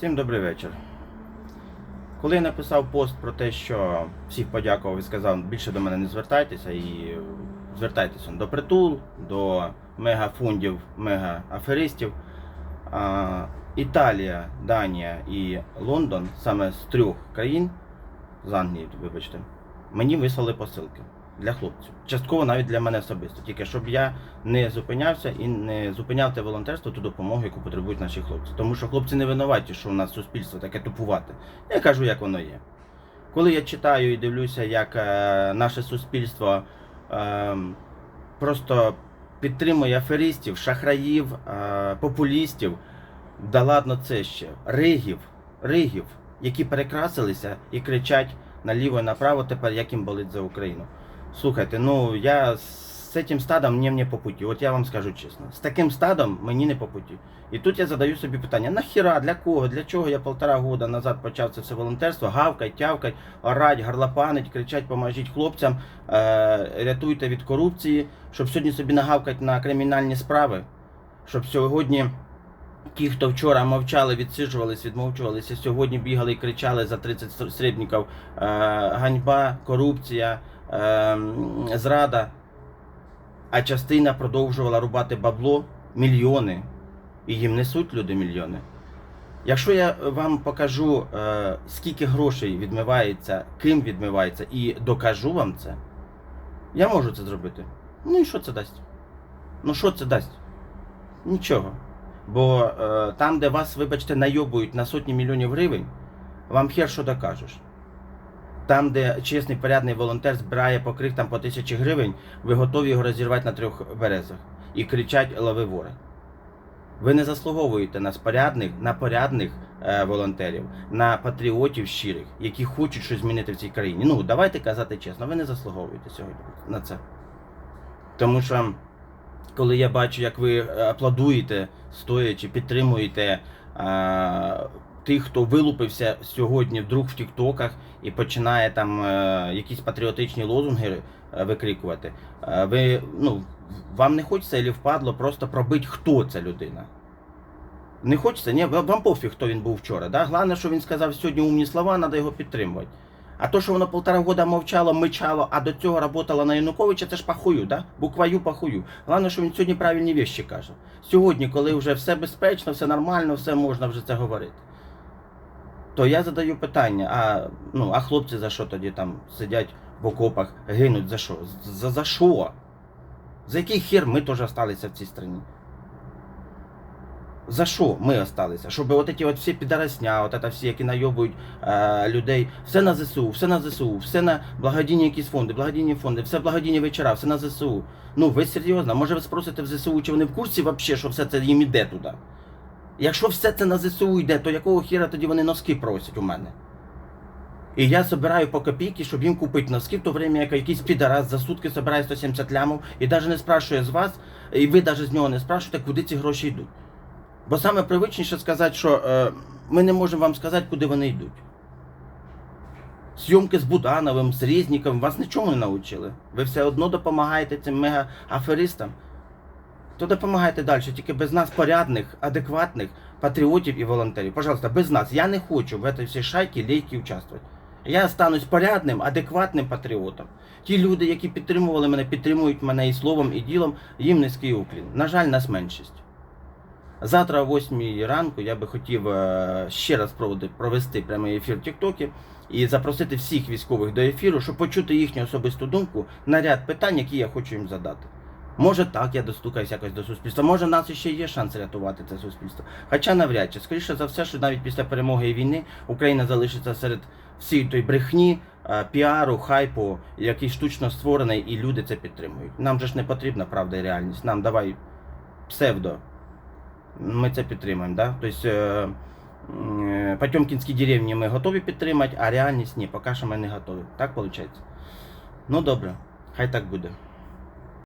Всім добрий вечір. Коли я написав пост про те, що всіх подякував і сказав, більше до мене не звертайтеся і звертайтеся до притул, до мегафондів, мегааферистів. Італія, Данія і Лондон, саме з трьох країн, з Англії, вибачте, мені вислали посилки для хлопців. Частково навіть для мене особисто. Тільки щоб я не зупинявся і не зупиняв те волонтерство ту допомогу, яку потребують наші хлопці. Тому що хлопці не винуваті, що у нас суспільство таке тупувате. Я кажу, як воно є. Коли я читаю і дивлюся, як е, наше суспільство е, просто підтримує аферистів, шахраїв, е, популістів, да ладно це ще, ригів, ригів, які перекрасилися і кричать наліво і направо тепер, як їм болить за Україну. Слухайте, ну я з цим стадом мені не по путі. От я вам скажу чесно. З таким стадом мені не по путі. І тут я задаю собі питання: нахіра, для кого? Для чого я полтора года назад почав це все волонтерство? Гавкать, тявкать, орать, гарлопанить, кричать, поможіть хлопцям, е, рятуйте від корупції, щоб сьогодні собі нагавкать на кримінальні справи, щоб сьогодні. Ті, хто вчора мовчали, відсиджувались, відмовчувалися, сьогодні бігали і кричали за 30 срібників е, ганьба, корупція, зрада. А частина продовжувала рубати бабло мільйони. І їм несуть люди мільйони. Якщо я вам покажу, е, скільки грошей відмивається, ким відмивається, і докажу вам це, я можу це зробити. Ну і що це дасть? Ну що це дасть? Нічого. Бо е, там, де вас, вибачте, найобують на сотні мільйонів гривень, вам хер що докажеш. Там, де чесний порядний волонтер збирає по крихтам по тисячі гривень, ви готові його розірвати на трьох березах і кричать лови вори. Ви не заслуговуєте на порядних, на порядних е, волонтерів, на патріотів щирих, які хочуть щось змінити в цій країні. Ну, давайте казати чесно, ви не заслуговуєте сьогодні на це. Тому що, коли я бачу, як ви е, аплодуєте, стоячи, підтримуєте е, тих, хто вилупився сьогодні вдруг в Тіктоках і починає там е, якісь патріотичні лозунги е, викрикувати, е, ви, ну, вам не хочеться і впадло просто пробити, хто ця людина. Не хочеться, ні, вам пофіг, хто він був вчора. Да? Головне, що він сказав сьогодні умні слова, треба його підтримувати. А то, що воно полтора года мовчало, мичало, а до цього працювало на Януковича, це ж пахую, да? букваю пахую. Головне, що він сьогодні правильні вещі каже. Сьогодні, коли вже все безпечно, все нормально, все можна вже це говорити. То я задаю питання, а, ну, а хлопці за що тоді там сидять в окопах, гинуть за що? За, за що? За який хер ми теж осталися в цій країні? За що ми осталися? Щоб от ці от всі підарасня, от це всі, які найобують е, людей, все на ЗСУ, все на ЗСУ, все на благодійні якісь фонди, благодійні фонди, все благодійні вечора, все на ЗСУ. Ну ви серйозно? Може ви спросите в ЗСУ, чи вони в курсі взагалі, що все це їм іде туди? Якщо все це на ЗСУ йде, то якого хіра тоді вони носки просять у мене? І я собираю по копійки, щоб їм купити носки, в то время як якийсь підарас за сутки собирає 170 лямов і навіть не спрашує з вас, і ви навіть з нього не спрашуєте, куди ці гроші йдуть. Бо саме привичніше сказати, що е, ми не можемо вам сказати, куди вони йдуть. Зйомки з Будановим, з Резніком вас нічому не навчили. Ви все одно допомагаєте цим мега-аферистам. То допомагайте далі, тільки без нас порядних, адекватних патріотів і волонтерів. Пожалуйста, без нас. Я не хочу в цій всій шайці лейки участвувати. Я станусь порядним, адекватним патріотом. Ті люди, які підтримували мене, підтримують мене і словом, і ділом, їм низький уклін. На жаль, нас меншість. Завтра о 8 ранку я би хотів е, ще раз провести прямий ефір в Тіктокі і запросити всіх військових до ефіру, щоб почути їхню особисту думку на ряд питань, які я хочу їм задати. Може так, я достукаюсь якось до суспільства. Може, в нас ще є шанс рятувати це суспільство. Хоча навряд чи, скоріше за все, що навіть після перемоги і війни Україна залишиться серед всієї той брехні, е, піару, хайпу, який штучно створений, і люди це підтримують. Нам же ж не потрібна правда і реальність. Нам давай псевдо. Ми це підтримуємо, да? Тобто е, е, Потьомкінські деревні ми готові підтримати, а реальність ні, поки що ми не готові. Так виходить? Ну добре, хай так буде.